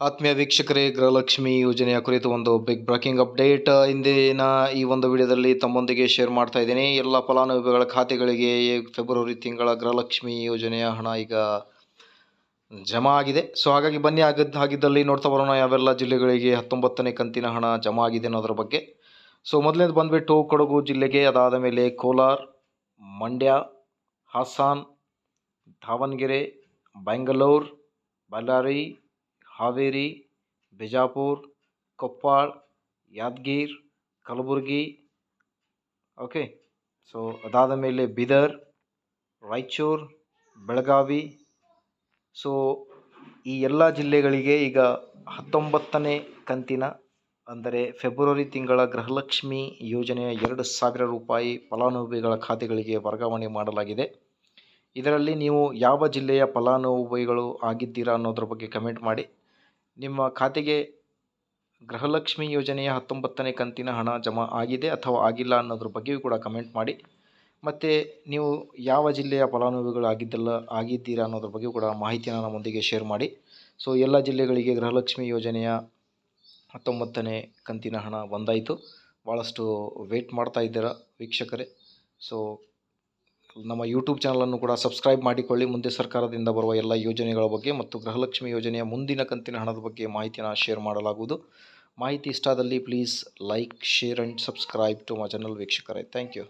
ಆತ್ಮೀಯ ವೀಕ್ಷಕರೇ, ಗೃಹಲಕ್ಷ್ಮಿ ಯೋಜನೆಯ ಕುರಿತು ಒಂದು ಬಿಗ್ ಬ್ರೇಕಿಂಗ್ ಅಪ್ಡೇಟ್ ಇಂದಿನ ಈ ಒಂದು ವಿಡಿಯೋದಲ್ಲಿ ತಮ್ಮೊಂದಿಗೆ ಶೇರ್ ಮಾಡ್ತಾ ಇದ್ದೀನಿ. ಎಲ್ಲ ಫಲಾನುಭವಿಗಳ ಖಾತೆಗಳಿಗೆ ಫೆಬ್ರವರಿ ತಿಂಗಳ ಗೃಹಲಕ್ಷ್ಮಿ ಯೋಜನೆಯ ಹಣ ಈಗ ಜಮಾ ಆಗಿದೆ. ಸೊ ಹಾಗಾಗಿ ಬನ್ನಿ ಆಗಿದ್ದ ಆಗಿದ್ದಲ್ಲಿ ನೋಡ್ತಾ ಬರೋಣ, ಯಾವೆಲ್ಲ ಜಿಲ್ಲೆಗಳಿಗೆ ಹತ್ತೊಂಬತ್ತನೇ ಕಂತಿನ ಹಣ ಜಮಾ ಆಗಿದೆ ಅನ್ನೋದ್ರ ಬಗ್ಗೆ. ಸೊ ಮೊದಲನೇದು ಬಂದುಬಿಟ್ಟು ಕೊಡಗು ಜಿಲ್ಲೆಗೆ, ಅದಾದ ಮೇಲೆ ಕೋಲಾರ, ಮಂಡ್ಯ, ಹಾಸನ್, ದಾವಣಗೆರೆ, ಬೆಂಗಳೂರು, ಬಳ್ಳಾರಿ ಹಾವೇರಿ, ಬಿಜಾಪುರ, ಕೊಪ್ಪಳ, ಯಾದಗಿರ್, ಕಲಬುರ್ಗಿ. ಓಕೆ, ಸೊ ಅದಾದ ಮೇಲೆ ಬೀದರ್, ರಾಯಚೂರು, ಬೆಳಗಾವಿ. ಸೊ ಈ ಎಲ್ಲ ಜಿಲ್ಲೆಗಳಿಗೆ ಈಗ ಹತ್ತೊಂಬತ್ತನೇ ಕಂತಿನ, ಅಂದರೆ ಫೆಬ್ರವರಿ ತಿಂಗಳ ಗೃಹಲಕ್ಷ್ಮಿ ಯೋಜನೆಯ ಎರಡು ಸಾವಿರ ರೂಪಾಯಿ ಫಲಾನುಭವಿಗಳ ಖಾತೆಗಳಿಗೆ ವರ್ಗಾವಣೆ ಮಾಡಲಾಗಿದೆ. ಇದರಲ್ಲಿ ನೀವು ಯಾವ ಜಿಲ್ಲೆಯ ಫಲಾನುಭವಿಗಳು ಆಗಿದ್ದೀರಾ ಅನ್ನೋದ್ರ ಬಗ್ಗೆ ಕಮೆಂಟ್ ಮಾಡಿ. ನಿಮ್ಮ ಖಾತೆಗೆ ಗೃಹಲಕ್ಷ್ಮಿ ಯೋಜನೆಯ ಹತ್ತೊಂಬತ್ತನೇ ಕಂತಿನ ಹಣ ಜಮಾ ಆಗಿದೆ ಅಥವಾ ಆಗಿಲ್ಲ ಅನ್ನೋದ್ರ ಬಗ್ಗೆಯೂ ಕೂಡ ಕಮೆಂಟ್ ಮಾಡಿ. ಮತ್ತು ನೀವು ಯಾವ ಜಿಲ್ಲೆಯ ಫಲಾನುಭವಿಗಳು ಆಗಿದ್ದಲ್ಲ, ಆಗಿದ್ದೀರಾ ಅನ್ನೋದ್ರ ಬಗ್ಗೆ ಕೂಡ ಮಾಹಿತಿಯನ್ನು ನಮ್ಮೊಂದಿಗೆ ಶೇರ್ ಮಾಡಿ. ಸೊ ಎಲ್ಲ ಜಿಲ್ಲೆಗಳಿಗೆ ಗೃಹಲಕ್ಷ್ಮಿ ಯೋಜನೆಯ ಹತ್ತೊಂಬತ್ತನೇ ಕಂತಿನ ಹಣ ಬಂದಾಯಿತು. ಭಾಳಷ್ಟು ವೆಯ್ಟ್ ಮಾಡ್ತಾ ಇದ್ದೀರಾ ವೀಕ್ಷಕರೇ. ಸೊ ನಮ್ಮ ಯೂಟ್ಯೂಬ್ ಚಾನಲನ್ನು ಕೂಡ ಸಬ್ಸ್ಕ್ರೈಬ್ ಮಾಡಿಕೊಳ್ಳಿ. ಮುಂದೆ ಸರ್ಕಾರದಿಂದ ಬರುವ ಎಲ್ಲ ಯೋಜನೆಗಳ ಬಗ್ಗೆ ಮತ್ತು ಗೃಹಲಕ್ಷ್ಮಿ ಯೋಜನೆಯ ಮುಂದಿನ ಕಂತಿನ ಹಣದ ಬಗ್ಗೆ ಮಾಹಿತಿಯನ್ನು ಶೇರ್ ಮಾಡಲಾಗುವುದು. ಮಾಹಿತಿ ಇಷ್ಟ ಆದಲ್ಲಿ please like share and subscribe to my channel ವೀಕ್ಷಕರೇ. Thank you